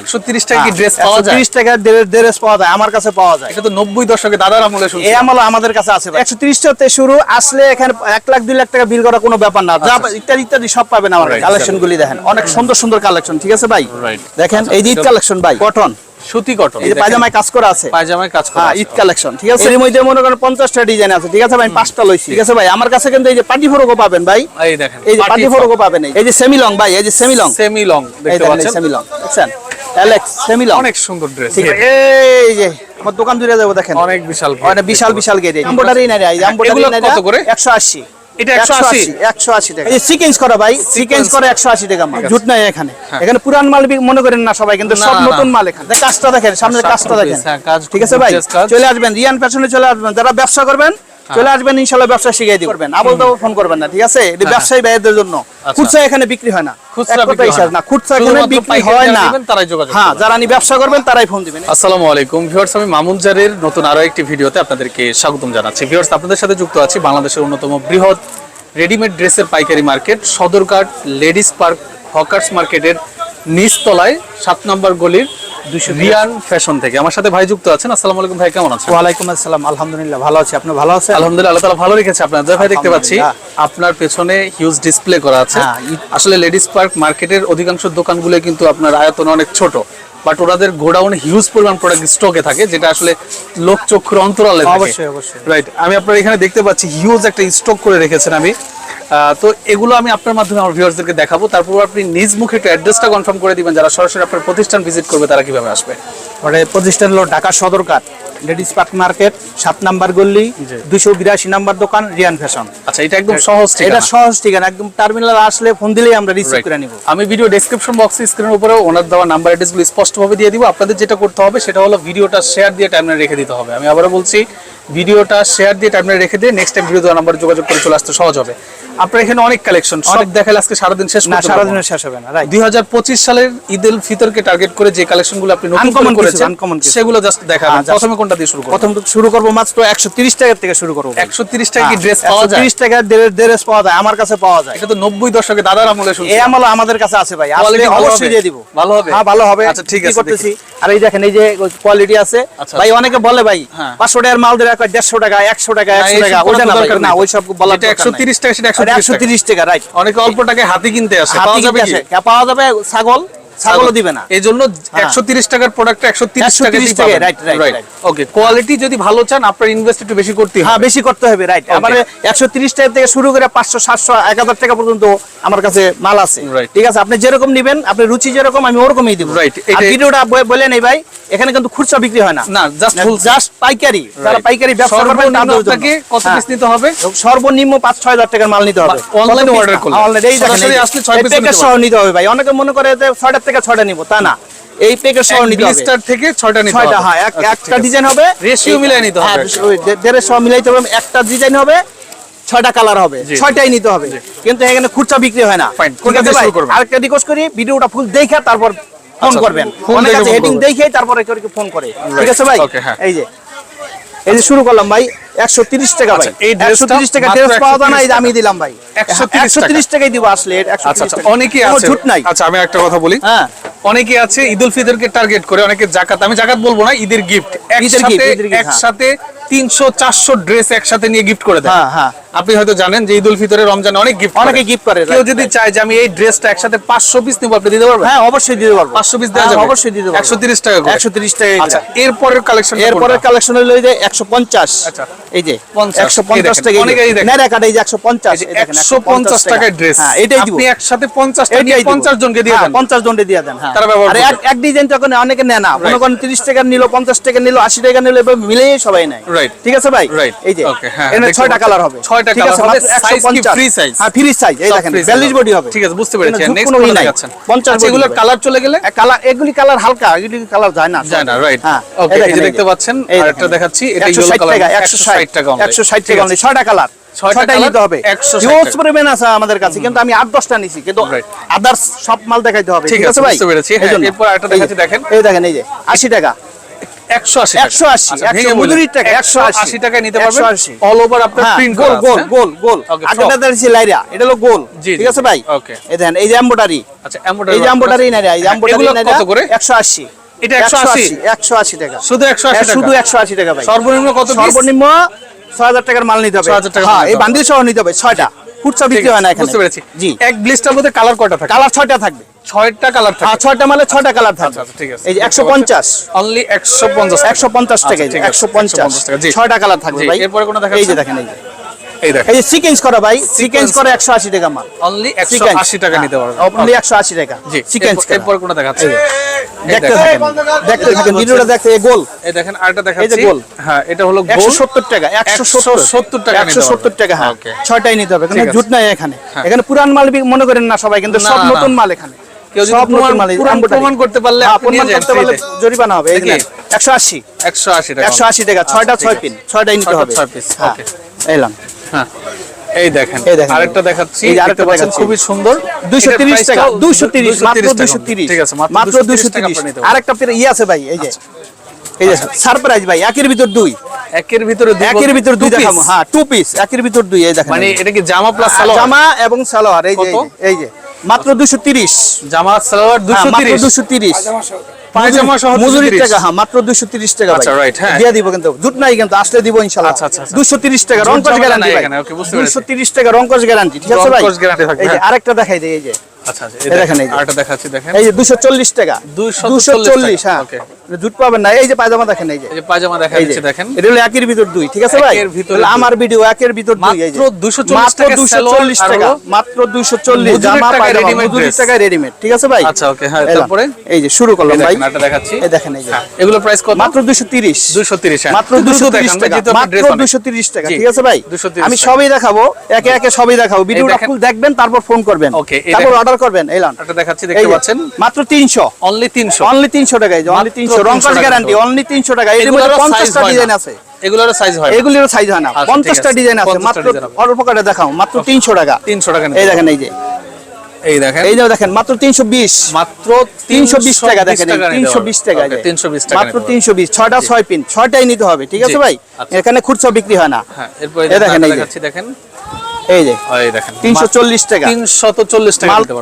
130 টাকা কি ড্রেস পাওয়া যায়? 130 টাকা ড্রেস পাওয়া যায় আমার কাছে পাওয়া যায়। এটা তো 90 দশকে দাদার আমলে শুনছি। এই আমল আমাদের কাছে আছে একশো ত্রিশ টাকাতে শুরু আসলে এখানে এক লাখ দুই লাখ টাকা বিল করা কোনো ব্যাপার না। যা ইত্যাদি ইত্যাদি সব পাবেন আমার কালেকশন গুলি দেখেন। অনেক সুন্দর সুন্দর কালেকশন ঠিক আছে ভাই? দেখেন এই যে কালেকশন ভাই। কটন সুতি কটন এই পায়জামায় কাজ করা আছে। পায়জামায় কাজ করা হ্যাঁ আছে। ঈদ কালেকশন ঠিক আছে? এর মধ্যে মনে করেন পঞ্চাশটা ডিজাইন আছে ঠিক আছে ভাই? পাঁচটা লইছি। ঠিক আছে ভাই আমার কাছে কিন্তু এই যে পার্টি ফোরকও পাবেন ভাই। এই দেখেন এই যে ফোরকও পাবেন এই। এই যে সেমি লং ভাই এই যে সেমি লং সেমি লং দেখতে পাচ্ছেন? সেমি লং দেখছেন? অ্যালেক্স সেমি অনেক সুন্দর ড্রেস এই যে আমার দোকান দূরে যাব দেখেন। অনেক বিশাল অনেক বিশাল বিশাল গেট এমব্রয়ডারি নাই এই এমব্রয়ডারি নাই কত করে? 180 এটা 180? 180 টাকা। এই সিকোয়েন্স করা ভাই সিকোয়েন্স করে 180 টাকা মাল। জুট নাই এখানে। এখানে পুরান মাল মনে করেন না সবাই কিন্তু সব নতুন মাল এখানে। কাজটা দেখেন সামনে কাজ কাজটা দেখেন। হ্যাঁ, ঠিক আছে ভাই চলে আসবেন রিয়ান ফ্যাশনে চলে আসবেন। যারা ব্যবসা করবেন চলে আসবেন ইনশাআল্লাহ ব্যবসা শিখিয়ে দিবেন করবেন আবল তাবল ফোন করবেন না ঠিক আছে? এটা ব্যবসায়ী ভাইদের জন্য। খুচরা এখানে বিক্রি হয় না। খুচরা বিক্রি হয় না। খুচরা এখানে বিক্রি হয় না। তারাই যোগাযোগ হ্যাঁ যারা নি ব্যবসা করবেন তারাই ফোন দিবেন। আসসালামু আলাইকুম। ভিউয়ার্স আমি মামুনজারের নতুন আরও একটি ভিডিওতে আপনাদেরকে স্বাগতম জানাচ্ছি। ভিউয়ার্স আপনাদের সাথে যুক্ত আছি বাংলাদেশের অন্যতম বৃহৎ রেডিমেড ড্রেসের পাইকারি market Sadarghat ladies park hawkers মার্কেটের নিচতলায় সাত নম্বর গলির রিয়ান ফ্যাশন থেকে। আমার সাথে ভাই যুক্ত আছেন। আসসালামু আলাইকুম ভাই কেমন আছেন? ওয়ালাইকুম আসসালাম। আলহামদুলিল্লাহ ভালো আছি। আপনি ভালো আছেন? আলহামদুলিল্লাহ আল্লাহ তাআলা ভালো রেখেছে ভাই দেখতে পাচ্ছি আপনার পেছনে হিউজ ডিসপ্লে করা আছে। হ্যাঁ, আসলে লেডিস পার্ক মার্কেটের অধিকাংশ দোকানগুলো কিন্তু আপনার আয়তন অনেক ছোট। বাট ওনাদের গোডাউনে হিউজ পরিমাণ প্রোডাক্ট স্টকে থাকে যেটা আসলে লোক চক্ষুর অন্তরালে থাকে। অবশ্যই, অবশ্যই। রাইট আমি আপনার এখানে দেখতে পাচ্ছি হিউজ একটা স্টক করে রেখেছেন আমি। তো এগুলো আমি আপনার মাধ্যমে আমার ভিউয়ার্সদেরকে দেখাবো। তারপর আপনি নিজ মুখে একটু অ্যাড্রেসটা কনফার্ম করে দিবেন যারা সরাসরি আপনার প্রতিষ্ঠান ভিজিট করবে তারা কীভাবে আসবে? ওটা প্রতিষ্ঠান হলো Dhaka Sadarghat ladies park market সাত নাম্বার গল্লি দুশো বিরাশি নাম্বার দোকান রিয়ান ফ্যাশন। আচ্ছা এটা একদম সহজ এটা সহজ ঠিকানা একদম টার্মিনাল আসলে ফোন দিলেই আমরা রিসিভ করে নিব। আমি ভিডিও ডেসক্রিপশন বক্সে স্ক্রিনের উপরে ওনার দেওয়া নাম্বার অ্যাড্রেসগুলো স্পষ্টভাবে দিয়ে দিব। আপনাদের যেটা করতে হবে সেটা হলো ভিডিওটা শেয়ার দিয়ে টাইমলাইন রেখে দিতে হবে। আমি আবারও বলছি ভিডিওটা শেয়ার দিয়ে টাইমলাইন রেখে দিয়ে নেক্সট টাইম ভিডিও দেওয়া নাম্বারে যোগাযোগ করে চলে আসতে সহজ হবে। আপনার এখানে অনেক কালেকশন সব দেখালে আজকে সারাদিন শেষ না সারাদিনের শেষ হবে না দুই হাজার পঁচিশ সালের ঈদ উল ফিতরকে টার্গেট করে যে কালেকশনগুলো আপনি নতুন Uncommon করে কিছু, করেছেন কিছু। সেগুলো জাস্ট দেখাবেন। হ্যাঁ, প্রথমে কোনটা দিয়ে শুরু করব? প্রথম শুরু করব মাত্র একশো তিরিশ টাকার থেকে শুরু করব। একশো তিরিশ টাকা কি ড্রেস পাওয়া যায়? তিরিশ টাকার ড্রেস পাওয়া যায় আমার কাছে পাওয়া যায়। এটা তো নব্বই দশকে দাদার আমলে শুনছি। এই আমল আমাদের কাছে আছে ভাই আসলে অবশ্যই? দিয়ে দিব। ভালো হবে? হ্যাঁ ভালো হবে। আচ্ছা, ঠিক কি আছে, করতেছি? আর এই দেখেন এই যে কোয়ালিটি আছে। আচ্ছা, ভাই অনেকে বলে ভাই হ্যাঁ। পাঁচশো টাকার মাল দেড়শো টাকা একশো টাকা একশো টাকা ওইটা না না বলা একশো তিরিশ টাকা, সেটা একশো তিরিশ টাকা রাইট। অনেকে অল্প টাকায় হাতি কিনতে আসে হাতি কিনতে আসে। পাওয়া যাবে ছাগল। ছাগলও দিবে না। এই জন্য হ্যাঁ। একশো তিরিশ টাকার প্রোডাক্ট একশো তিরিশ টাকা. ওকে কোয়ালিটি যদি ভালো চান আপনার ইনভেস্ট একটু বেশি করতে হ্যাঁ বেশি করতে হবে রাইট আমার একশো তিরিশ টাকা থেকে শুরু করে পাঁচশো সাতশো এক হাজার টাকা পর্যন্ত আমার কাছে মাল আছে। ঠিক আছে আপনি যেরকম নিবেন আপনি রুচি যেরকম আমি ওরকমই দিব। এটাই- ভিডিওটা ব- বলে নেই ভাই এখানে কিন্তু খুচরা বিক্রি হয় না। না জাস্ট জাস্ট পাইকারি। যারা পাইকারি ব্যবসা করবেন সর্বনিম্ন আপনাকে কত হ্যাঁ। পিস নিতে হবে? সর্বনিম্ন পাঁচ ছয় হাজার টাকার মাল নিতে হবে। বা- online কত piece? order না? করলে। Online, এই দেখেন, আসলে ছয় এই piece packet নিতে হবে। ভাই। অনেকে মনে করে যে থেকে ছয়টা নিব তা না। এই প্যাকেট সহ নিতে হবে। ব্লিস্টার থেকে ছয়টা নিতে ছয়টা হবে। হ্যাঁ এক- আচ্ছা, একটা ডিজাইন হবে এই- মিলিয়ে নিতে হবে। হ্যাঁ, একটা। ওই দে- দেড়ের সহ মিলাইতে হবে একটা ডিজাইন হবে ছয়টা কালার হবে। ছয়টাই নিতে হবে। কিন্তু এখানে খুচরা বিক্রি হয় না। ঠিক কোনটা আছে ভাই? আরেকটা রিকোয়েস্ট করি ভিডিওটা ফুল দেখে তারপর ফোন আচ্ছা, করবেন। অনেক দেখে আছে হেডিং। দেখেই তারপরে ফোন করে। ঠিক আছে ভাই? হ্যাঁ। এই যে এই যে শুরু করলাম ভাই একশো তিরিশ টাকা ভাই। আচ্ছা, একশো তিরিশ টাকা ড্রেস পাওয়া যায় না আমি দিলাম ভাই। একশো তিরিশ টাকাই দিব আসলে আচ্ছা আচ্ছা আছে। ঝুট নাই। আচ্ছা আমি একটা কথা বলি। হ্যাঁ। অনেকে আছে ঈদ উল ফিতরকে টার্গেট করে অনেকে জাকাত। আমি জাকাত বলব না ঈদের গিফট একসাথে হ্যাঁ। একসাথে তিনশো চারশো ড্রেস একসাথে নিয়ে গিফট করে দেয়। হ্যাঁ, হ্যাঁ। আপনি হয়তো জানেন যে ঈদ উল ফিতরে রমজানে অনেক গিফট অনেকে gift করে, কেউ যদি চায় যে আমি এই ড্রেসটা একসাথে পাঁচশো পিস নিবো আপনি দিতে পারবেন? হ্যাঁ অবশ্যই দিতে পারব। পাঁচশো পিস দেওয়া হ্যাঁ, যাবে। অবশ্যই দিতে পারব। একশো তিরিশ টাকা করে। একশো তিরিশ টাকা আচ্ছা এরপরের কালেকশন এরপরের কালেকশন হলো এই যে একশো পঞ্চাশ। আচ্ছা। এই যে 50 একশো পঞ্চাশ টাকা অনেকেই দেখেন। নেড়া কাটা এই যে একশো পঞ্চাশ একশো পঞ্চাশ টাকার ড্রেস হ্যাঁ এটাই দিব। আপনি একসাথে পঞ্চাশটা নিয়ে এটাই পঞ্চাশ জনকে দিয়ে হ্যাঁ, দেন। পঞ্চাশ জনকে দিয়ে দেন হ্যাঁ। তারা ব্যবহার আর এক- এক ডিজাইন তখন অনেকে নেয় না। মনে করেন তিরিশ টাকা নিল পঞ্চাশ টাকা নিলো আশি টাকা নিলো এভাবে মিলেই সবাই নেয়। রাইট ঠিক আছে ভাই? Right. এই যে হ্যাঁ, এখানে দেখতে ছয়টা কালার হবে। ছয়টা ঠিক হবে। মাত্র কি? 150 free হ্যাঁ ফ্রি সাইজ এই দেখেন free size বিয়াল্লিশ হবে। বডি হবে। ঠিক আছে বুঝতে পেরেছি। নেক্সট ঝুঁক নাই। 50 আচ্ছা এগুলো কালার চলে গেলে? কালার এগুলি কালার হালকা এগুলি কালার যায় না। যায় না রাইট হ্যাঁ ওকে এই এই যে দেখতে পাচ্ছেন আরেকটা দেখাচ্ছি এটা ইয়েলো কালার টাকা 160 টাকা 160 টাকা আছে। কালার ছয়টাই নিতে হবে। হিউজ পরিমাণ আছে আমাদের কাছে কিন্তু আমি আট দশটা নিছি কিন্তু আদার্স সব মাল দেখাইতে হবে। ঠিক আছে, ভাই। হ্যাঁ, এই জন্য। এরপর আরেকটা দেখাচ্ছি, দেখেন। এই দেখেন এই যে আশি টাকা। একশো আশি একশো আশি একশো মজুরির টাকা একশো আশি। আশি টাকায় নিতে পারবেন। অল ওভার আপনার প্রিন্ট গোল গোল গোল গোল। আগেটা frock। লাইরা এটা হলো গোল। ঠিক আছে ভাই? Okay. এই দেখেন এই যে এমব্রয়ডারি আচ্ছা এই যে এমব্রয়ডারি নাইরা এই যে এমব্রয়ডারি এগুলো নাইরা কত করে? একশো আশি। এটা 180? একশো আশি টাকা। শুধু একশো আশি হ্যাঁ, শুধু একশো আশি টাকা ভাই। সর্বনিম্ন কত সর্বনিম্ন ছয় হাজার টাকার মাল নিতে হবে। 6,000 টাকার হ্যাঁ এই বান্ডিল সহ নিতে হবে ছয়টা। ঠিক বিক্রি হয় না এখানে। বুঝতে পেরেছি। জি। এক ব্লিস্টার মধ্যে কালার কয়টা থাকে? কালার ছয়টা থাকবে। ছয়টা কালার থাকে। ছয়টা মালে ছয়টা কালার থাকবে আচ্ছা, ঠিক আছে। এই যে অনলি টাকা আচ্ছা, ঠিক আছে, একশো পঞ্চাশ। 150 টাকা, জি। ছয়টা কালার থাকবে ভাই। এরপরে এই যে দেখাচ্ছেন? দেখেন এই যে। এই দেখেন। এই যে সিকেন্স করা ভাই। সিকেন্স Sequence করে টাকা মাল। অনলি টাকা নিতে পারবেন অনলি একশো আশি টাকা। জি সিকেন্স এরপর- এরপরে কোনটা দেখাচ্ছে? এই দেখতে দেখেন। থাকেন। দেখতে থাকেন ভিডিওটা দেখতে এই গোল। এই দেখেন আরেকটা দেখাচ্ছি। গোল। হ্যাঁ এটা হলো একশো গোল সত্তর টাকা একশো 170 টাকা নিতে একশো সত্তর হবে। টাকা হ্যাঁ। Okay. ছয়টাই নিতে হবে কোনো জুট নাই এখানে। হ্যাঁ। এখানে পুরান মাল মনে করেন না সবাই কিন্তু সব। নতুন মাল এখানে। কেউ যদি প্রমাণ- করতে পারলে হ্যাঁ, আপনি করতে পারলে জরিমানা হবে। এই দেখি। দেখেন একশো আশি। একশো আশি টাকা। একশো আশি টাকা ছয়টা আচ্ছা, ছয় ঠিক পিন নিতে হবে। ছয় piece, হ্যাঁ okay. এলাম হ্যাঁ এই দেখেন। আরেকটা দেখাচ্ছি এই আরেকটা পাচ্ছেন খুবই সুন্দর। দুইশো এটার তিরিশ price টাকা টাও দুইশো তিরিশ 230 মাত্র টাকা। দুইশো তিরিশ। ঠিক আছে মাত্র দুইশো টাকা তিরিশ। আপনার নিতে হবে। আরেকটা পের ইয়ে আছে ভাই এই যে। এই যে সারপ্রাইজ ভাই একের ভিতর দুই। একের ভিতরে দুই একের ভিতর দুই দেখাবো। হ্যাঁ টু পিস একের ভিতর দুই এই দেখেন। মানে এটা কি জামা প্লাস আর সালোয়ার? জামা এবং সালোয়ার এই যে এই যে। মাত্র দুশো তিরিশ। জামা সালোয়ার দুশো তিরিশ। দুশো তিরিশ। পায়জামা সহ মজুরি টাকা হ্যাঁ মাত্র দুশো তিরিশ টাকা আচ্ছা, right, হ্যাঁ। দিয়ে দিব কিন্তু। জুট নাই কিন্তু আসলে দিব ইনশাল্লাহ আচ্ছা, আচ্ছা, আচ্ছা। দুশো তিরিশ টাকা রংকশ ঝামেলা গ্যারান্টি এখানে, বুঝতে পেরেছি। টাকা রংকশ গ্যারান্টি ঠিক আছে ভাই? থাকবে, হ্যাঁ। আরেকটা দেখাই দিই এই যে। আচ্ছা আচ্ছা দেখেন, এই। দেখাচ্ছি দেখেন। এই যে টাকা। 240 হ্যাঁ। okay. জুট পাবেন না। এই যে পায়জামা দেখেন এই যে। এই যে পায়জামা দেখা যাচ্ছে দেখেন। এটা হলো একের ভিতর দুই ঠিক আছে ভাই? একের ভিতরে আমার ভিডিও একের ভিতর দুই এই যে। মাত্র 240 টাকা 240 সালোয়ার আর টাকা হলো মাত্র 240 জামা পায়জামা readymade মজুরির রেডিমেড ঠিক আছে ভাই? আচ্ছা, হ্যাঁ, তারপরে? এই যে শুরু করলাম ভাই। দেখেন দেখাচ্ছি। এই দেখেন এই যে। হ্যাঁ, এগুলো প্রাইস কত? মাত্র 230 230। মাত্র 230 টাকা। মাত্র 230 টাকা ঠিক আছে ভাই? আমি সবই দেখাবো একে একে সবই দেখাবো। ভিডিওটা ফুল দেখবেন তারপর ফোন করবেন। তারপর দেখেন। অর্ডার করবেন এলান। একটা দেখাচ্ছি দেখতে পাচ্ছেন? মাত্র 300 অনলি 300 অনলি 300 টাকা এই যে অনলি 300 রং 300 টাকা গ্যারান্টি অনলি 300 টাকা। এর মধ্যে এগুলোরও size 50টা ডিজাইন আছে। এগুলোর সাইজ হয়। এগুলির সাইজ হয় না। আচ্ছা। ডিজাইন আছে। মাত্র অল্প করে দেখাও। মাত্র তিনশো টাকা। 300 টাকা এই দেখেন এই যে। এই দেখেন। এই দেখেন মাত্র তিনশো বিশ। মাত্র তিনশো বিশ টাকা দেখেন টাকা নিতে তিনশো হবে। বিশ টাকা Okay, 320 টাকা মাত্র নিতে হবে। তিনশো বিশ। ছয়টা ছয় পিন। ছয়টাই নিতে হবে ঠিক আছে ভাই? আচ্ছা। এখানে খুচরা বিক্রি হয় না। হ্যাঁ এরপরে দেখেন, এই দেখেন। এই যে এই দেখেন তিনশো চল্লিশ টাকা। 340 টাকা মাত্র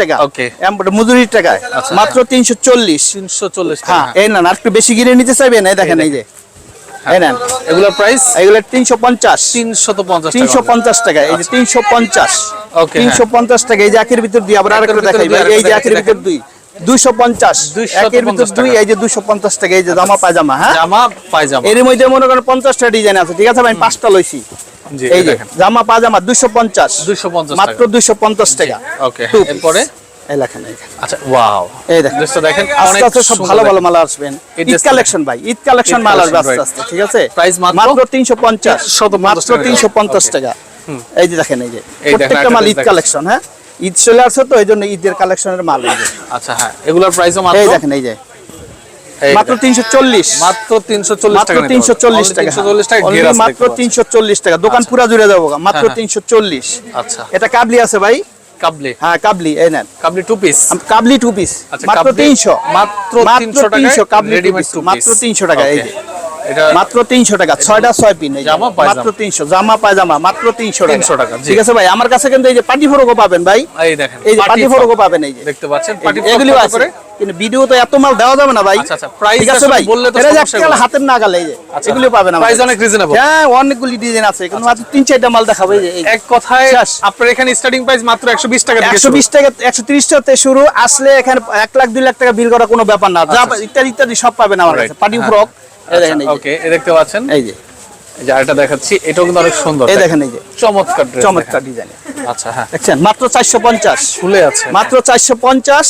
টাকা। Okay. এমন মজুরির টাকায় আচ্ছা। মাত্র তিনশো চল্লিশ। 340 টাকা। হ্যাঁ এই নেন আর একটু বেশি গিরে নিতে চাইবেন? এই দেখেন এই যে। এগুলোর প্রাইস এগুলো তিনশো পঞ্চাশ। 350 তিনশো টাকা এই যে ওকে টাকা এই যে ভিতর দুই আবার আরেকটা দেখাই। এই যে আরেকটা ভিতর দুই। দুইশো পঞ্চাশ। 250 একের ভিতর দুই এই যে দুইশো পঞ্চাশ টাকা এই যে জামা পায়জামা হ্যাঁ? জামা পায়জামা। এর মধ্যে মনে করেন পঞ্চাশটা ডিজাইন আছে ঠিক আছে ভাই? আমি পাঁচটা লইছি। এই যে জামা পায়জামা দুইশো পঞ্চাশ। 250 মাত্র টাকা। দুইশো পঞ্চাশ টাকা। ওকে এরপরে। আচ্ছা ওয়াও এই দেখেন। ড্রেসটা দেখেন আস্তে আস্তে সব ভালো ভালো মাল আসবেন ঈদ কালেকশন ভাই ঈদ কালেকশন মাল আসবে আস্তে আস্তে ঠিক আছে? Price মাত্র? মাত্র তিনশো পঞ্চাশ। 350 মাত্র টাকা। তিনশো পঞ্চাশ Okay. টাকা। এই যে দেখেন এই যে। প্রত্যেকটা মাল ঈদ কালেকশন হ্যাঁ? ঈদ চলে আসছে তো এই জন্য ঈদের কালেকশনের মাল আচ্ছা হ্যাঁ এগুলোর প্রাইসও মাত্র এই দেখেন এই যে। মাত্র দেখেন। তিনশো চল্লিশ। মাত্র 340 মাত্র টাকা তিনশো চল্লিশ টাকা। 340 টাকা মাত্র। তিনশো দোকান পুরা জুড়ে যাব মাত্র হ্যাঁ, হ্যাঁ। তিনশো চল্লিশ। আচ্ছা। এটা কাবলি আছে ভাই? কাবলি। হ্যাঁ কাবলি এই নেন। কাবলি টু পিস কাবলি টু পিস আচ্ছা, মাত্র কাবলি তিনশো। মাত্র মাত্র 300 টাকায় তিনশো কাবলি readymade two two piece, মাত্র piece। তিনশো টাকা এই যে। মাত্র তিনশো টাকা ছয়টা ছয় পিন জামা, মাত্র তিনশো জামা পায়জামা মাত্র তিনশো 300 টাকা, ঠিক আছে ভাই আমার কাছে কিন্তু এই যে পাটি ফরকও পাবেন ভাই। এই দেখেন এই যে পাটি। ফরকও পাবেন এই যে। দেখতে পাচ্ছেন? এগুলিও আছে। কিন্তু ভিডিও তো এত মাল দেওয়া যাবে না ভাই। আচ্ছা, আচ্ছা, ঠিক আছে ভাই। বললে তো সমস্যা হাতের নাগালে এই যে। আচ্ছা, এগুলো পাবেন অনেক। হ্যাঁ অনেকগুলি ডিজাইন আছে। কিন্তু মাত্র তিন চারটা মাল দেখাবো এই যে এক কথায় আপনার এখানে স্টার্টিং প্রাইস মাত্র 120 টাকা থেকে একশো বিশ টাকা একশো তিরিশ টাকাতে শুরু। আসলে এখানে এক লাখ দুই লাখ টাকা বিল করা কোনো ব্যাপার না। যা। ইত্যাদি ইত্যাদি সব পাবেন আমার কাছে। পাটি হ্যাঁ। ফ্রক এই দেখেন ওকে এই দেখতে পাচ্ছেন। এই যে। যে আরেকটা দেখাচ্ছি এটাও কিন্তু অনেক সুন্দর। এই দেখেন এই যে। চমৎকার চমৎকার ডিজাইন আচ্ছা হ্যাঁ। দেখছেন? মাত্র চারশো পঞ্চাশ। ফুলে আছে মাত্র পঞ্চাশ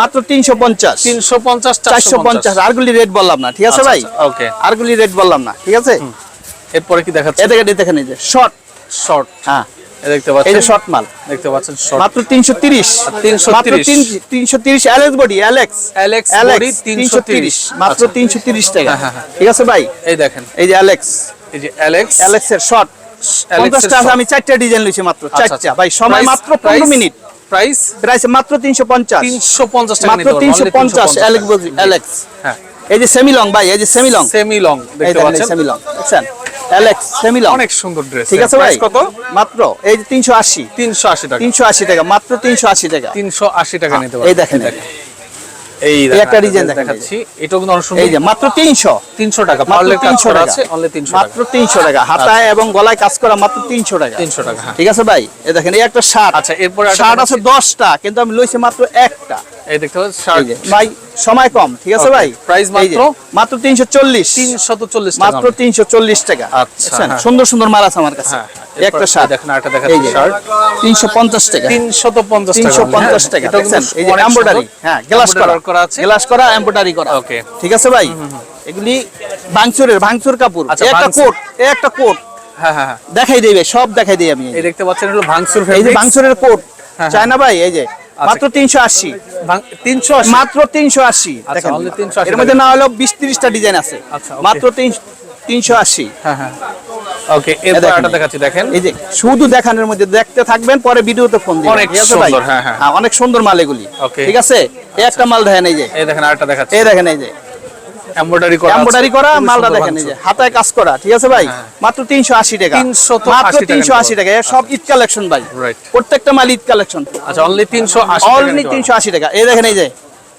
মাত্র তিনশো পঞ্চাশ। 350 চারশো পঞ্চাশ। 450 আরগুলি রেট বললাম না ঠিক আছে আচ্ছা, ভাই? ওকে. আরগুলি রেট বললাম না ঠিক আছে? এরপরে কি দেখাচ্ছে? দেখেন এই দেখেন এই যে শর্ট শর্ট হ্যাঁ। দেখতে এই যে শর্ট মাল। দেখতে পাচ্ছেন শর্ট মাত্র তিনশো তিরিশ। 330 তিনশো বডি অ্যালেক্স অ্যালেক্স বডি 330 মাত্র আচ্ছা, তিনশো তিরিশ টাকা। ঠিক আছে ভাই? এই দেখেন। এই যে অ্যালেক্স এই যে অ্যালেক্স অ্যালেক্স এর শর্ট পঞ্চাশটা আমি চারটা ডিজাইন লইছি মাত্র। চারটা। ভাই সময় মাত্র পনেরো মিনিট। প্রাইস প্রাইস মাত্র তিনশো পঞ্চাশ। 350 টাকা মাত্র তিনশো পঞ্চাশ 350 অ্যালেক্স বডি জি। হ্যাঁ। এই যে সেমি লং ভাই এই যে সেমি লং সেমি লং দেখতে পাচ্ছেন? সেমি লং অ্যালেক্স সেমি অনেক সুন্দর ড্রেস ঠিক আছে ভাই? কত? মাত্র? এই যে তিনশো আশি। তিনশো আশি টাকা। টাকা মাত্র তিনশো আশি টাকা। তিনশো আশি টাকা নিতে এই দেখেন এই এই একটা design দেখাচ্ছি। এটাও কিন্তু অনেক সুন্দর। এই যে মাত্র তিনশো। তিনশো টাকা মাত্র 300 টাকা। আছে অনলি টাকা। মাত্র তিনশো টাকা। হাতায় এবং গলায় কাজ করা মাত্র তিনশো টাকা। তিনশো টাকা হ্যাঁ। ঠিক আছে ভাই? এই দেখেন এই একটা শার্ট। আচ্ছা এরপরে শার্ট। আছে দশটা কিন্তু আমি লইছি মাত্র একটা। এই দেখতে পাচ্ছেন ভাই সময় কম ঠিক আছে ভাই? যে, মাত্র? মাত্র তিনশো চল্লিশ। তিনশত চল্লিশ টাকা মাত্র তিনশো চল্লিশ টাকা আচ্ছা, হ্যাঁ। সুন্দর সুন্দর মাল আছে আমার কাছে। হ্যাঁ, একটা শার্ট। দেখেন আরেকটা দেখাচ্ছি শার্ট। তিনশো পঞ্চাশ টাকা। তিনশত পঞ্চাশ টাকা হ্যাঁ, এটাও এই যে এমব্রয়ডারি হ্যাঁ গ্লাস করা। আছে। গ্লাস করা এমব্রয়ডারি করা। Okay. ঠিক আছে ভাই? এগুলি ভাঙচুরের ভাঙচুর কাপড়। আচ্ছা, একটা কোট একটা কোট। হ্যাঁ হ্যাঁ হ্যাঁ। দেখাই দিবে সব দেখাই দিই আমি। এই দেখতে পাচ্ছেন হলো ভাঙচুর এই যে ভাঙচুরের কোট। হ্যাঁ। চায় না ভাই এই যে মাত্র তিনশো আশি। তিনশো মাত্র তিনশো আশি। আচ্ছা, only 380 এর মধ্যে না হলেও বিশ ত্রিশটা ডিজাইন আছে। আচ্ছা, মাত্র তিনশো আশি। হ্যাঁ হ্যাঁ। ওকে দেখেন। দেখাচ্ছি দেখেন। এই যে শুধু দেখানোর মধ্যে দেখতে থাকবেন পরে ভিডিওতে ফোন দিবেন। অনেক? সুন্দর, হ্যাঁ, হ্যাঁ। অনেক সুন্দর মাল এগুলি। ঠিক আছে? এই একটা মাল দেখেন এই যে। এই দেখেন আরেকটা দেখাচ্ছি। এই দেখেন এই যে। এমব্রয়ডারি করা এমব্রয়ডারি করা মালটা দেখেন এই যে হাতায় কাজ করা ঠিক আছে ভাই? হ্যাঁ। মাত্র টাকা। 380 মাত্র টাকা সব ঈদ কালেকশন ভাই। প্রত্যেকটা মাল ঈদ কালেকশন আচ্ছা অনলি টাকা। এই দেখেন এই যে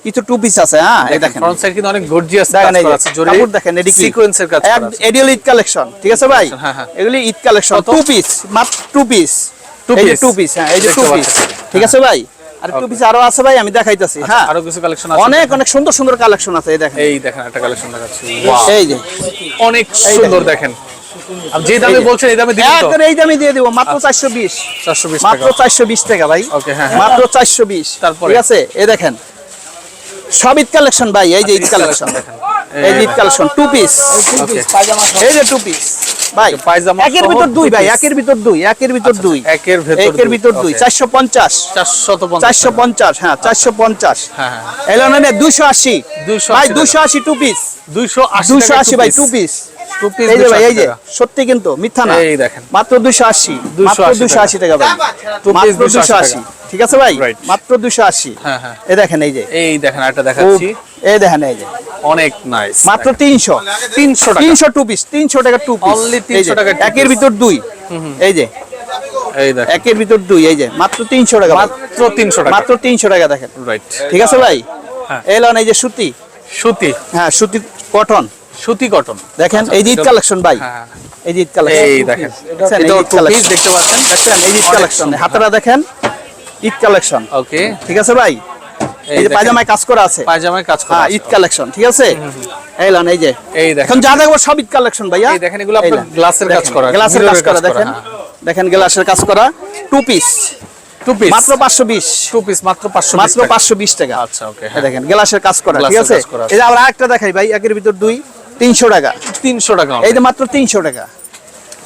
কিছু টু পিস আছে হ্যাঁ এই দেখেন ফ্রন্ট সাইড কিন্তু অনেক গর্জিয়াস কাজ দেখেন এই করা আছে জরি কাপড় দেখেন এডি সিকোয়েন্সের কাজ করা আছে। এডিয়াল ঈদ কালেকশন ঠিক আছে ভাই? হ্যাঁ, হ্যাঁ। এগুলি ঈদ কালেকশন? টু পিস মাত্র টু পিস টু হ্যাঁ এই যে টু পিস ঠিক আছে ভাই? আর টু পিস আরও আছে ভাই আমি দেখাইতাছি হ্যাঁ। আরও কিছু কালেকশন আছে অনেক অনেক সুন্দর সুন্দর কালেকশন আছে এই দেখেন। এই দেখেন একটা কালেকশন দেখাচ্ছি। এই যে অনেক সুন্দর দেখেন। যে দামে বলছেন এই দামে দিবেন তো? এই দামে দিয়ে দিব মাত্র চারশো বিশ। 420 মাত্র টাকা। চারশো বিশ টাকা ভাই। হ্যাঁ, হ্যাঁ। মাত্র চারশো বিশ। তারপরে? ঠিক আছে এই দেখেন। সব ঈদ কালেকশন ভাই এই যে ঈদ ঈদ কালেকশন দেখেন। এই ঈদ কালেকশন টু পিস. এই যে টু পিস ভাই পায়জামা একের ভিতর দুই ভাই একের ভিতর দুই একের ভিতর দুই। একের ভিতর একের ভিতর দুই চারশো পঞ্চাশ। চারশত চারশো পঞ্চাশ হ্যাঁ চারশো পঞ্চাশ। হ্যাঁ হ্যাঁ। এলো না আশি। 280 ভাই টাকা। দুশো আশি টু পিস দুইশো আশি দুশো আশি ভাই টু টু পিস এই যে ভাই এই যে সত্যি কিন্তু মিথ্যা না। এই দেখেন। মাত্র দুশো আশি 280 মাত্র দুশো আশি টাকা ভাই। মাত্র 280 দুশো আশি। ঠিক আছে ভাই? মাত্র দুশো আশি। হ্যাঁ হ্যাঁ। এই দেখেন এই যে। এই দেখেন একটা দেখাচ্ছি। এই দেখেন এই যে। অনেক নাইস মাত্র তিনশো। তিনশো টাকা। তিনশো টু পিস তিনশো টাকা টু পিস Only 300 টাকা একের ভিতর দুই। এই যে। এই দেখেন। একের ভিতর দুই এই যে। মাত্র তিনশো টাকা মাত্র তিনশো টাকা। মাত্র তিনশো টাকা দেখেন। রাইট ঠিক আছে ভাই? হ্যাঁ। এই লন এই যে সুতি। সুতি। হ্যাঁ সুতি কটন সুতি কটন দেখেন এই যে ঈদ কালেকশন ভাই। হ্যাঁ এই যে ঈদ কালেকশন এই দেখেন collection। piece দেখতে পাচ্ছেন। দেখছেন এই যে ঈদ কালেকশন। হাতারা দেখেন ঈদ কালেকশন ওকে ঠিক আছে ভাই? এই যে পায়জামায় কাজ করা আছে। পায়জামায় কাজ করা হ্যাঁ। ঈদ কালেকশন ঠিক আছে? এই লন এই যে। এই দেখেন। এখন যা দেখব সব ঈদ কালেকশন ভাইয়া। এই দেখেন, এগুলো আপনার গ্লাসের কাজ করা, গ্লাসের কাজ করা দেখেন। হ্যাঁ। দেখেন গ্লাসের কাজ করা। টু পিস টু পিস মাত্র পাঁচশো বিশ। টু পিস মাত্র পাঁচশো মাত্র পাঁচশো বিশ টাকা। আচ্ছা ওকে দেখেন গ্লাসের কাজ করা ঠিক আছে? এই যে আরেকটা দেখাই ভাই একের ভিতর দুই। তিনশো টাকা। তিনশো টাকা এই যে মাত্র তিনশো টাকা।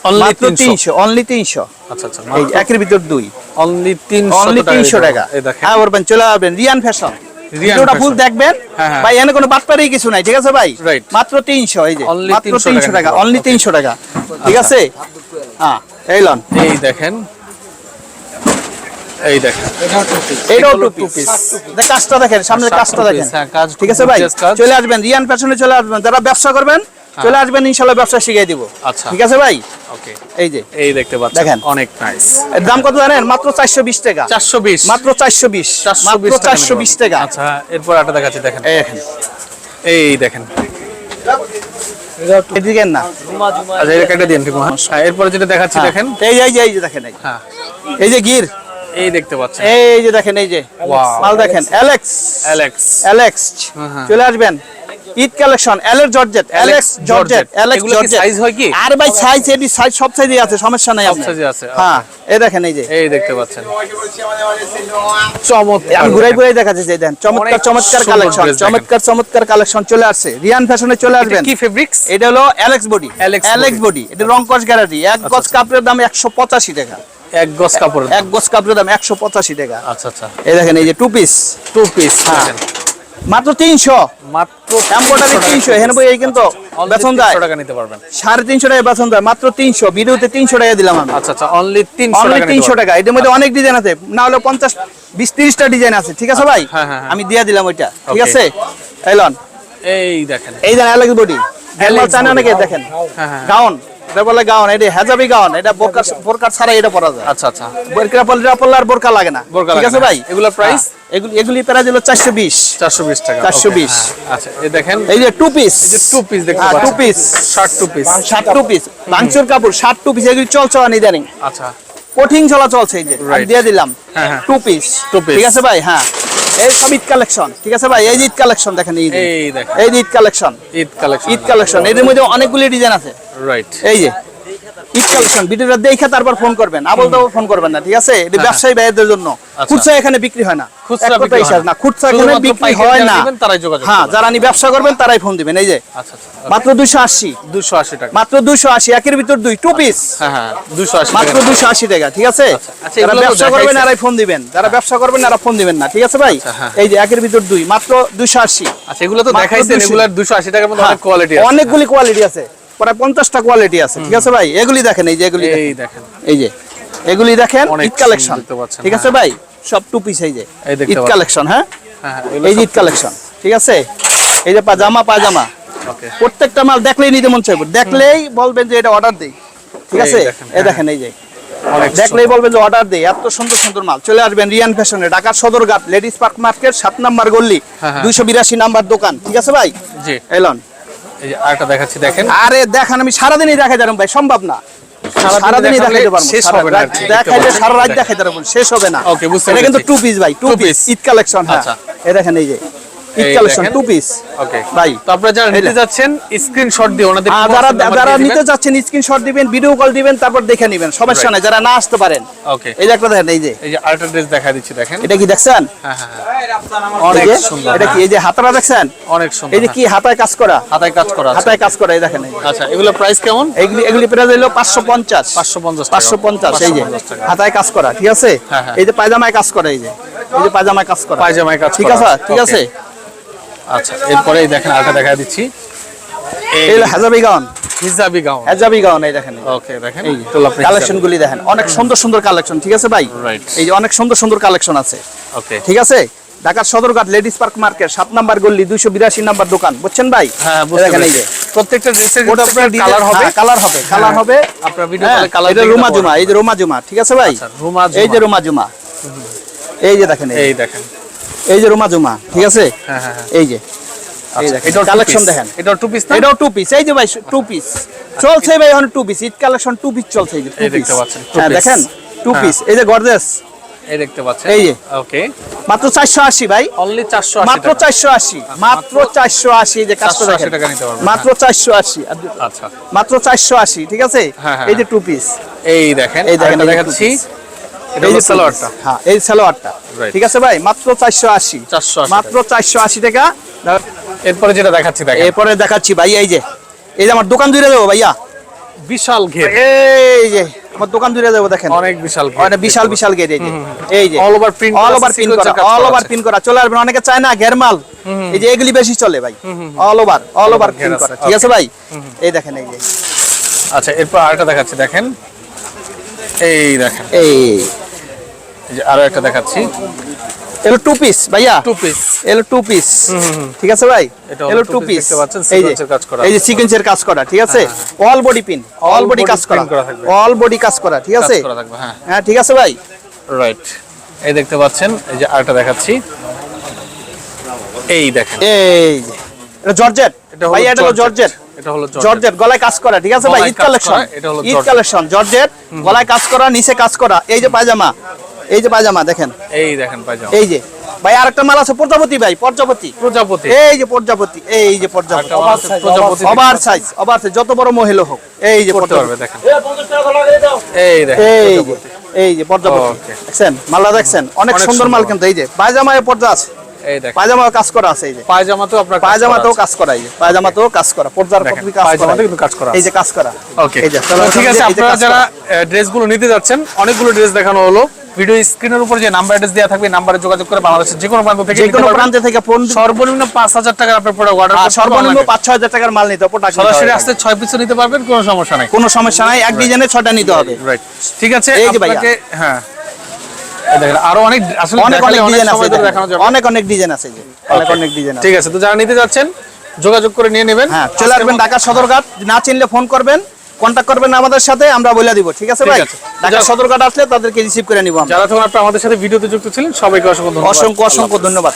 অনলি মাত্র তিনশো। অনলি তিনশো। আচ্ছা আচ্ছা একের ভিতর দুই। অনলি তিনশো অনলি তিনশো টাকা। এই দেখেন। হ্যাঁ বলবেন চলে আসবেন। রিয়ান ফ্যাশন ভিডিওটা ফুল দেখবেন। হ্যাঁ, হ্যাঁ। ভাই এনে কোনো বাটপারি কিছু নাই ঠিক আছে ভাই. মাত্র তিনশো এই যে। মাত্র 300 তিনশো টাকা অনলি তিনশো টাকা। ঠিক আচ্ছা। আছে? হ্যাঁ এই লন। এই দেখেন। এই দেখেন এগুলো টু পিস। কাজটা দেখেন সামনের কাজটা দেখেন। হ্যাঁ, ঠিক আছে ভাই? চলে আসবেন রিয়ান ফ্যাশনে চলে আসবেন। যারা ব্যবসা করবেন চলে আসবেন ইনশাল্লাহ ব্যবসা শিখিয়ে দিব। আচ্ছা। ঠিক আছে ভাই? ওকে এই যে। এই দেখতে পাচ্ছেন। দেখেন। অনেক নাইস এর দাম কত জানেন? মাত্র চারশো বিশ টাকা। চারশো বিশ। মাত্র চারশো বিশ। চারশো মাত্র বিশ চারশো বিশ টাকা। আচ্ছা এরপর একটা দেখাচ্ছি দেখেন। এই দেখেন। এই দেখেন। এদিকে না। আচ্ছা এটা একটা দিন ঠিক হ্যাঁ এরপরে যেটা দেখাচ্ছি দেখেন। এই যে- এই এই দেখেন। এই হ্যাঁ। এই যে গির। এই দেখতে পাচ্ছেন। এই যে দেখেন এই যে। মাল দেখেন অ্যালেক্স অ্যালেক্স অ্যালেক্স। চলে আসবেন। Eid collection Alex georgette Alex georgette Alex georgette size হয় কি? আর ভাই সাইজ এডি সাইজ সব সাইজে আছে সমস্যা নাই আপনার। size-এ আছে, হ্যাঁ এই দেখেন এই যে। এই দেখতে পাচ্ছেন। চমৎকার। আমি ঘুরাই দেখেন। ঘুরাই দেখাচ্ছি যে দেন। চমৎকার চমৎকার কালেকশন চমৎকার চমৎকার কালেকশন চলে আসছে। রিয়ান ফ্যাশনে চলে আসবেন। কি ফেব্রিক্স এটা হলো অ্যালেক্স বডি অ্যালেক্স বডি এটা রং কস গ্যারান্টি। এক আচ্ছা, গজ কাপড়ের দাম একশো পঁচাশি টাকা। এক গজ কাপড় এক গজ কাপড়ের দাম একশো পঁচাশি টাকা। আচ্ছা আচ্ছা। এই দেখেন এই যে টু পিস টু পিস হ্যাঁ। মাত্র তিনশো। মাত্র এম্বয়ডারি তিনশো এখানে বই কিন্তু বেতন দেয় টাকা নিতে পারবেন। সাড়ে তিনশো টাকা বেতন দেয় মাত্র তিনশো। ভিডিওতে তিনশো টাকা দিলাম আমি। আচ্ছা আচ্ছা। অনলি তিনশো অনলি তিনশো টাকা। এটার মধ্যে অনেক ডিজাইন আছে। না হলে পঞ্চাশ বিশ তিরিশটা ডিজাইন আছে। ঠিক আছে ভাই? হ্যাঁ, হ্যাঁ, হ্যাঁ। আমি দিয়ে দিলাম ওইটা। ঠিক আছে? এলন এই দেখেন। এই দেখেন অ্যালেক্স বডি চায়না নাকি? দেখেন। গাউন এটা বলে গাউন এটা হেজাবি গাউন এটা বোরকা বোরকা ছাড়া এটা পরা যায়। আচ্ছা আচ্ছা। বোরকা পরলে পরলে আর বোরকা লাগে না। ঠিক আছে ভাই? এগুলোর price? হ্যাঁ, এগুলি এগুলি প্রাইস হলো 420 চারশো বিশ টাকা 420 হ্যাঁ। আচ্ছা এই দেখেন। এই যে টু পিস যে টু পিস দেখতে two piece shirt two piece shirt two piece বাংচুর কাপড় শার্ট টু পিস এগুলি ইদানিং আচ্ছা। কঠিন চলা চলছে এই যে. দিয়ে দিলাম। হ্যাঁ, হ্যাঁ। Two piece Two piece। ঠিক আছে ভাই? হ্যাঁ। এই সব ঈদ কালেকশন ঠিক আছে ভাই? এই ঈদ কালেকশন দেখেন এই এই দেখেন। এই Eid collection Eid collection Eid collection এর মধ্যে অনেকগুলি ডিজাইন আছে। রাইট এই যে ঈদ কালেকশন ভিডিওটা দেখে তারপর ফোন করবেন। আবল ফোন করবেন না ঠিক আছে? এটা ব্যবসায়ী ভাইদের জন্য। হ্যাঁ, আচ্ছা। খুচরা এখানে বিক্রি হয় না। খুচরা বিক্রি হয় না। না খুচরা এখানে বিক্রি হয় না। তারাই যোগাযোগ হ্যাঁ যারা নি ব্যবসা করবেন তারাই ফোন দিবেন এই যে। আচ্ছা আচ্ছা মাত্র দুশো আশি। দুশো আশি টাকা। মাত্র দুশো আশি একের ভিতর দুই টু পিস হ্যাঁ হ্যাঁ দুশো আশি মাত্র টাকা দুশো আশি টাকা ঠিক আছে? আচ্ছা, যারা ব্যবসা করবেন। ফোন দিবেন। যারা ব্যবসা করবেন এরা ফোন দিবেন না ঠিক আছে ভাই? আচ্ছা, হ্যাঁ। এই যে একের ভিতর দুই মাত্র আচ্ছা এগুলো তো মাত্র দেখাইছেন 200 এগুলার দুশো আশি টাকার মধ্যে অনেক কোয়ালিটি আছে। অনেকগুলি কোয়ালিটি আছে। প্রায় পঞ্চাশটা কোয়ালিটি আছে ঠিক আছে ভাই? এগুলি দেখেন এই যে এগুলি দেখেন। এই যে এগুলি দেখেন ঈদ কালেকশন ঠিক আছে ভাই? সব টু পিস এই যে ঈদ কালেকশন হ্যাঁ? হ্যাঁ হ্যাঁ এই যে ঈদ কালেকশন ঠিক আছে? এই যে পাজামা পাজামা। প্রত্যেকটা মাল দেখলেই নিতে মন চাইবে। দেখলেই বলবেন যে এটা অর্ডার দেই ঠিক আছে? এই হ্যাঁ। দেখেন এই যে। দেখলেই বলবেন যে অর্ডার দেই। এত সুন্দর সুন্দর মাল। চলে আসবেন রিয়ান ফ্যাশনে ঢাকার সদরঘাট লেডিস পার্ক মার্কেট সাত নাম্বার গল্লি হ্যাঁ, হ্যাঁ। দুইশো বিরাশি নাম্বার দোকান ঠিক আছে ভাই? এলন এই যে আরেকটা দেখাচ্ছি দেখেন। আরে দেখান আমি সারাদিনই দেখাই যাব ভাই সম্ভব না। সারাদিনই দেখাইতে পারব। শেষ হবে না দেখাইলে সারা রাত দেখাইতে পারব। শেষ হবে না। ওকে বুঝতে এটা কিন্তু টু পিস ভাই টু পিস। ঈদ কালেকশন হ্যাঁ। আচ্ছা। এই দেখেন এই যে। কালেকশন দেখেন। টু পিস ওকে ভাই তো আপনারা যারা নিতে যাচ্ছেন স্ক্রিনশট দিয়ে ওনাদের যারা যারা নিতে চাচ্ছেন স্ক্রিনশট দিবেন ভিডিও কল দিবেন তারপর দেখে নেবেন। সমস্যা নাই যারা না আসতে পারেন। ওকে এই যে একটা দেখেন এই যে। এই যে আরেকটা ড্রেস দেখা দিচ্ছি দেখেন। এটা কি দেখছেন? হ্যাঁ হ্যাঁ হ্যাঁ। অনেক অনেক সুন্দর এটা কি? এই যে হাতারা দেখছেন? অনেক সুন্দর এই যে কি হাতায় কাজ করা? হ্যাঁ। হাতায় কাজ করা হাতায় কাজ করা এই দেখেন আচ্ছা এগুলো প্রাইস কেমন? এগুলি এগুলি প্রাইস হলো পাঁচশো পঞ্চাশ। 550 পাঁচশো পঞ্চাশ এই যে। হাতায় কাজ করা ঠিক আছে? হ্যাঁ, হ্যাঁ। এই যে পায়জামায় কাজ করা এই যে। এই যে পায়জামায় কাজ করা। পায়জামায় কাজ ঠিক আছে। ঠিক আছে? আচ্ছা এরপরে দেখেন আরেকটা দেখা দিচ্ছি। এই এই হাজাবি গাউন। হিজাবি গাউন। হাজাবি গাউন এই দেখেন। ওকে দেখেন। এই যে তো আপনি কালেকশন গুলি দেখেন। অনেক সুন্দর সুন্দর কালেকশন ঠিক আছে ভাই? এই যে অনেক সুন্দর সুন্দর কালেকশন আছে। ওকে। ঠিক আছে? ঢাকার সদরঘাট লেডিস পার্ক মার্কেট সাত নাম্বার গল্লি দুইশো বিরাশি নাম্বার দোকান বুঝছেন ভাই? হ্যাঁ প্রত্যেকটা ড্রেসের কালার হবে। কালার হবে কালার হবে। আপনার ভিডিও হ্যাঁ, কালার এটা রোমা জুমা এই যে রোমা জুমা ঠিক আছে ভাই? আচ্ছা এই যে রোমা জুমা। এই যে দেখেন এই দেখেন। এই যে রোমা জুমা ঠিক আছে? হ্যাঁ হ্যাঁ হ্যাঁ। এই যে। এই আচ্ছা দেখেন এটাও কালেকশন দেখেন। এটাও টু পিস এটাও টু পিস এই যে ভাই টু পিস চলছে ভাই এখন two piece Eid collection two piece চলছে এই যে টু পিস হ্যাঁ দেখেন টু। পিস এই যে গর্জেস এই দেখতে পাচ্ছেন। এই যে। ওকে। মাত্র চারশো আশি ভাই। অনলি 480 মাত্র টাকা। চারশো আশি। মাত্র চারশো আশি এই যে কাজটা দেখেন। টাকা নিতে পারবেন, মাত্র আচ্ছা। মাত্র ঠিক আছে? এই যে টু পিস এই দেখেন এই দেখেন, দেখাচ্ছি। এই যে সালোয়ারটা। হ্যাঁ এই সালোয়ারটা। ঠিক আছে ভাই? মাত্র 480 মাত্র চারশো আশি টাকা। এরপরে যেটা দেখাচ্ছি দেখেন। এরপরে দেখাচ্ছি ভাই এই যে। এই যে আমার দোকান দূরে দেবো ভাইয়া। বিশাল ঘের। এই যে আমার দোকান দূরে দেবো দেখেন। অনেক বিশাল অনেক বিশাল বিশাল গেট এই যে। এই যে। All over print all over আছে, পিন করা এর কাজ অল ওভার আছে। করা। চলে আসবেন অনেকে চায় না ঘেরমাল এই যে এগুলি বেশি চলে ভাই। অল ওভার অল ওভার ঘের আছে, করা। ঠিক আছে ভাই? এই দেখেন এই যে। আচ্ছা এরপর আরেকটা দেখাচ্ছি দেখেন। এই দেখেন। এই। যে আরও একটা দেখাচ্ছি। এলো টু পিস ভাইয়া। টু পিস এলো টু পিস ঠিক আছে ভাই? এলো টু পিস এই যে কাজ করা। এই যে সিকোয়েন্সের কাজ করা ঠিক আছে? All body pin all body কাজ করা। অল বডি কাজ করা ঠিক আছে? হ্যাঁ। হ্যাঁ ঠিক আছে ভাই? রাইট এই দেখতে পাচ্ছেন এই যে আরেকটা দেখাচ্ছি। এই দেখেন। এই যে এটা জর্জেট। এটা হলো ভাই এটা হলো জর্জেট। এটা হলো জর্জেট জর্জেট গলায় কাজ করা ঠিক আছে ভাই? ঈদ কালেকশন করা, এটা হলো ঈদ কালেকশন জর্জেট গলায় কাজ করা নিচে কাজ করা। এই যে পায়জামা এই যে পায়জামা দেখেন। এই দেখেন পাইজামা এই যে। ভাই আরেকটা মাল আছে প্রজাপতি ভাই প্রজাপতি। প্রজাপতি। এই যে প্রজাপতি এই যে প্রজাপতি। আরেকটা মাল আছে প্রজাপতি। ওভার সাইজ ওভার সাইজ যত বড় মহিলা হোক। এই যে প্রজাপতি। দেখেন। এই দেখেন এই যে। এই যে প্রজাপতি। দেখছেন? মালটা দেখছেন? অনেক সুন্দর মাল মাল। কিন্তু এই যে। পায়জামায় পর্দা আছে। এই দেখেন। কাজ করা আছে এই যে। পায়জামাতেও আপনার পায়জামাতেও কাজ করা এই যে। পায়জামাতেও কাজ করা পর্দার দেখেন, কাজ করা। কিন্তু কাজ করা এই যে কাজ করা। ওকে এই যে ঠিক আছে আপনারা যারা। ড্রেসগুলো নিতে যাচ্ছেন অনেকগুলো ড্রেস দেখানো হলো। ভিডিও স্ক্রিনের উপর যে নাম্বার অ্যাড্রেস দেওয়া থাকবে নাম্বারে যোগাযোগ করে বাংলাদেশের যে কোনো প্রান্ত থেকে যে কোনো। প্রান্তে থেকে ফোন সর্বনিম্ন পাঁচ হাজার টাকার আপনার প্রোডাক্ট অর্ডার আর সর্বনিম্ন পাঁচ ছয় হাজার টাকার মাল নিতে হবে প্রোডাক্ট সরাসরি আসতে ছয় পিসও নিতে পারবেন কোনো সমস্যা নাই। কোনো সমস্যা নাই এক ডিজাইনে ছয়টা নিতে হবে। রাইট ঠিক আছে। আপনাকে হ্যাঁ। দেখেন আরও অনেক আসলে অনেক অনেক ডিজাইন আছে সময় ধরে দেখেন। দেখানো যাবে। অনেক অনেক ডিজাইন আছে যে। অনেক অনেক ডিজাইন আছে। ঠিক আছে তো যারা নিতে যাচ্ছেন যোগাযোগ করে নিয়ে নেবেন। হ্যাঁ চলে আসবেন ঢাকা সদরঘাট। না চিনলে ফোন করবেন কন্ট্যাক্ট করবেন আমাদের সাথে আমরা বলে দিব ঠিক আছে ভাই? ঢাকা সদরঘাট আসলে তাদেরকে রিসিভ করে নিব যারা তখন আপনারা আমাদের সাথে ভিডিওতে যুক্ত ছিলেন সবাইকে অসংখ্য ধন্যবাদ। অসংখ্য অসংখ্য ধন্যবাদ।